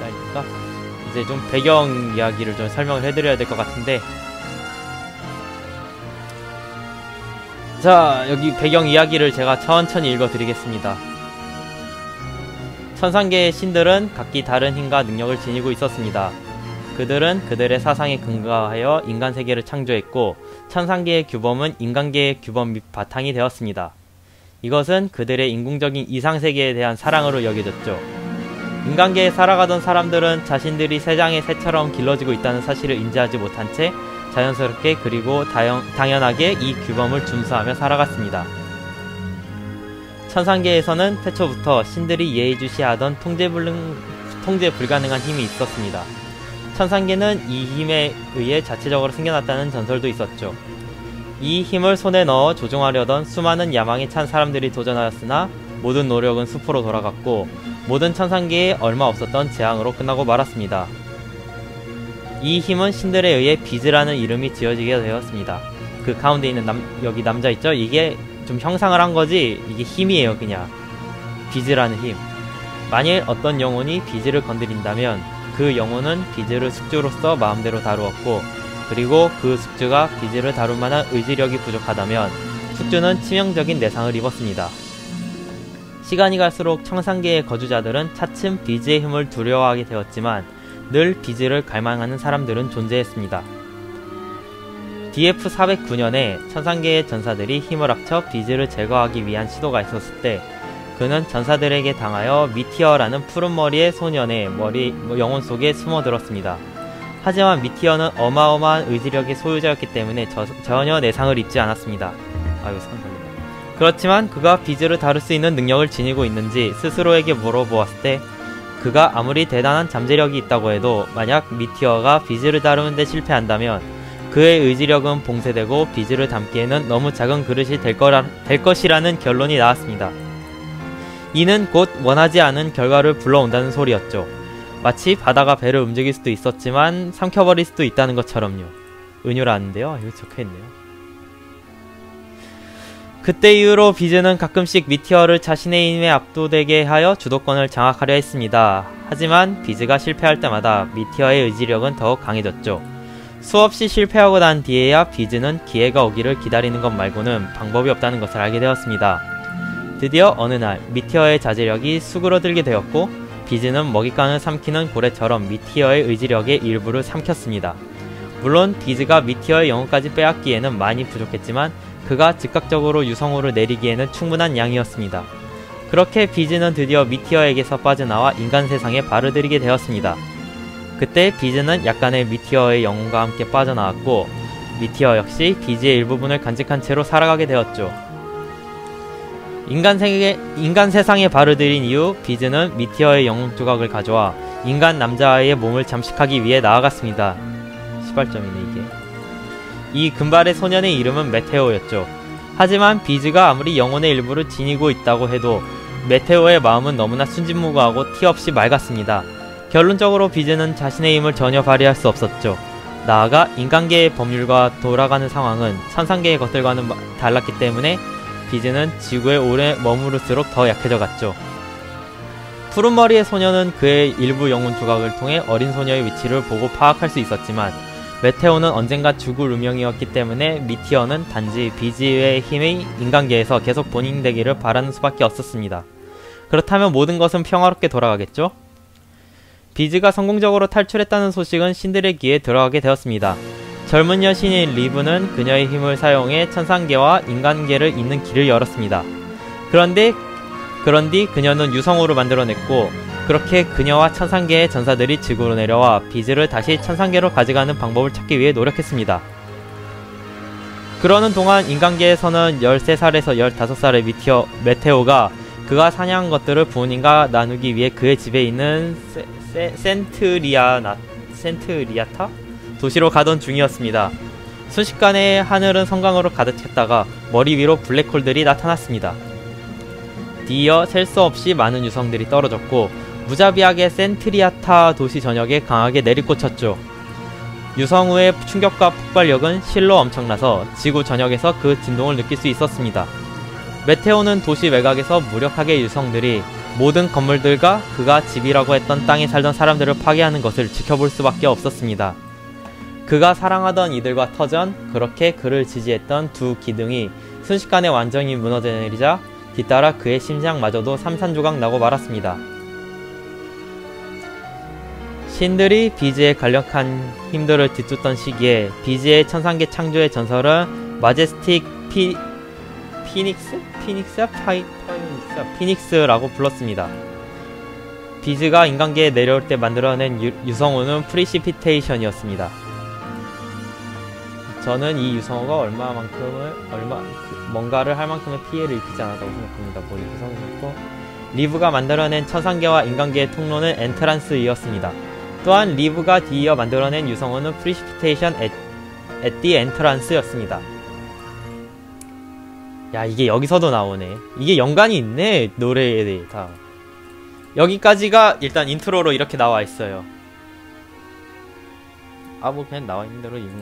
나니까 이제 좀 배경 이야기를 좀 설명을 해드려야 될 것 같은데 자 여기 배경 이야기를 제가 천천히 읽어드리겠습니다. 천상계의 신들은 각기 다른 힘과 능력을 지니고 있었습니다. 그들은 그들의 사상에 근거하여 인간 세계를 창조했고 천상계의 규범은 인간계의 규범 및 바탕이 되었습니다. 이것은 그들의 인공적인 이상 세계에 대한 사랑으로 여겨졌죠. 인간계에 살아가던 사람들은 자신들이 세상의 새처럼 길러지고 있다는 사실을 인지하지 못한 채 자연스럽게 그리고 다영, 당연하게 이 규범을 준수하며 살아갔습니다. 천상계에서는 태초부터 신들이 예의주시하던 통제, 불능, 통제 불가능한 힘이 있었습니다. 천상계는 이 힘에 의해 자체적으로 생겨났다는 전설도 있었죠. 이 힘을 손에 넣어 조종하려던 수많은 야망에 찬 사람들이 도전하였으나 모든 노력은 수포로 돌아갔고 모든 천상계에 얼마 없었던 재앙으로 끝나고 말았습니다. 이 힘은 신들에 의해 비즈라는 이름이 지어지게 되었습니다. 그 가운데 있는 남, 여기 남자 있죠? 이게 좀 형상을 한 거지 이게 힘이에요 그냥 비즈라는 힘 만일 어떤 영혼이 비즈를 건드린다면 그 영혼은 비즈를 숙주로서 마음대로 다루었고 그리고 그 숙주가 비즈를 다룰 만한 의지력이 부족하다면 숙주는 치명적인 내상을 입었습니다. 시간이 갈수록 청산계의 거주자들은 차츰 비즈의 힘을 두려워하게 되었지만 늘 비즈를 갈망하는 사람들은 존재했습니다. DF409년에 천상계의 전사들이 힘을 합쳐 비즈를 제거하기 위한 시도가 있었을 때 그는 전사들에게 당하여 미티어라는 푸른 머리의 소년의 머리 영혼 속에 숨어들었습니다. 하지만 미티어는 어마어마한 의지력의 소유자였기 때문에 저, 전혀 내상을 입지 않았습니다. 아유 상 걸린다. 그렇지만 그가 비즈를 다룰 수 있는 능력을 지니고 있는지 스스로에게 물어보았을 때 그가 아무리 대단한 잠재력이 있다고 해도 만약 미티어가 비즈를 다루는데 실패한다면 그의 의지력은 봉쇄되고 비즈를 담기에는 너무 작은 그릇이 될, 거라, 될 것이라는 결론이 나왔습니다. 이는 곧 원하지 않은 결과를 불러온다는 소리였죠. 마치 바다가 배를 움직일 수도 있었지만 삼켜버릴 수도 있다는 것처럼요. 은유라는데요. 여기 적혀있네요. 그때 이후로 비즈는 가끔씩 미티어를 자신의 힘에 압도되게 하여 주도권을 장악하려 했습니다. 하지만 비즈가 실패할 때마다 미티어의 의지력은 더욱 강해졌죠. 수없이 실패하고 난 뒤에야 비즈는 기회가 오기를 기다리는 것 말고는 방법이 없다는 것을 알게 되었습니다. 드디어 어느 날 미티어의 자제력이 수그러들게 되었고 비즈는 먹잇감을 삼키는 고래처럼 미티어의 의지력의 일부를 삼켰습니다. 물론 비즈가 미티어의 영혼까지 빼앗기에는 많이 부족했지만 그가 즉각적으로 유성우를 내리기에는 충분한 양이었습니다. 그렇게 비즈는 드디어 미티어에게서 빠져나와 인간 세상에 발을 들이게 되었습니다. 그때 비즈는 약간의 미티어의 영혼과 함께 빠져나왔고 미티어 역시 비즈의 일부분을 간직한 채로 살아가게 되었죠. 인간 세계, 인간 세상에 발을 들인 이후 비즈는 미티어의 영웅 조각을 가져와 인간 남자아이의 몸을 잠식하기 위해 나아갔습니다. 시발점이네 이게. 이 금발의 소년의 이름은 메테오였죠. 하지만 비즈가 아무리 영혼의 일부를 지니고 있다고 해도 메테오의 마음은 너무나 순진무구하고 티 없이 맑았습니다. 결론적으로 비즈는 자신의 힘을 전혀 발휘할 수 없었죠. 나아가 인간계의 법률과 돌아가는 상황은 천상계의 것들과는 달랐기 때문에 비즈는 지구에 오래 머무를수록 더 약해져 갔죠. 푸른머리의 소녀는 그의 일부 영혼 조각을 통해 어린 소녀의 위치를 보고 파악할 수 있었지만 메테오는 언젠가 죽을 운명이었기 때문에 미티어는 단지 비즈의 힘의 인간계에서 계속 본인되기를 바라는 수밖에 없었습니다. 그렇다면 모든 것은 평화롭게 돌아가겠죠? 비즈가 성공적으로 탈출했다는 소식은 신들의 귀에 들어가게 되었습니다. 젊은 여신인 리브는 그녀의 힘을 사용해 천상계와 인간계를 잇는 길을 열었습니다. 그런데 그런 뒤 그녀는 유성우를 만들어냈고 그렇게 그녀와 천상계의 전사들이 지구로 내려와 비즈를 다시 천상계로 가져가는 방법을 찾기 위해 노력했습니다. 그러는 동안 인간계에서는 13살에서 15살의 미티어 메테오가 그가 사냥한 것들을 부모님과 나누기 위해 그의 집에 있는 세, 세, 센트리아나 센트리아타 도시로 가던 중이었습니다. 순식간에 하늘은 성광으로 가득했다가 머리 위로 블랙홀들이 나타났습니다. 뒤이어 셀 수 없이 많은 유성들이 떨어졌고 무자비하게 센트리아타 도시 전역에 강하게 내리꽂혔죠. 유성 후의 충격과 폭발력은 실로 엄청나서 지구 전역에서 그 진동을 느낄 수 있었습니다. 메테오는 도시 외곽에서 무력하게 유성들이 모든 건물들과 그가 집이라고 했던 땅에 살던 사람들을 파괴하는 것을 지켜볼 수밖에 없었습니다. 그가 사랑하던 이들과 터전, 그렇게 그를 지지했던 두 기둥이 순식간에 완전히 무너져 내리자 뒤따라 그의 심장마저도 삼산조각 나고 말았습니다. 신들이 비즈의 간략한 힘들을 뒤쫓던 시기에 비즈의 천상계 창조의 전설은 마제스틱 피 피닉스? 피닉스? 파이 파이닉스? 피닉스라고 불렀습니다. 비즈가 인간계에 내려올 때 만들어낸 유, 유성우는 프리시피테이션이었습니다. 저는 이 유성우가 얼마만큼을 얼마 그, 뭔가를 할 만큼의 피해를 입히지 않았다고 생각합니다. 뭐 유성우고 리브가 만들어낸 천상계와 인간계의 통로는 엔트란스이었습니다. 또한 리브가 뒤이어 만들어낸 유성우는 프리시피테이션 앳, 앳디 엔트란스였습니다. 야 이게 여기서도 나오네. 이게 연관이 있네 노래에 다. 여기까지가 일단 인트로로 이렇게 나와 있어요. 아 뭐 그냥 나와 있는 대로 읽는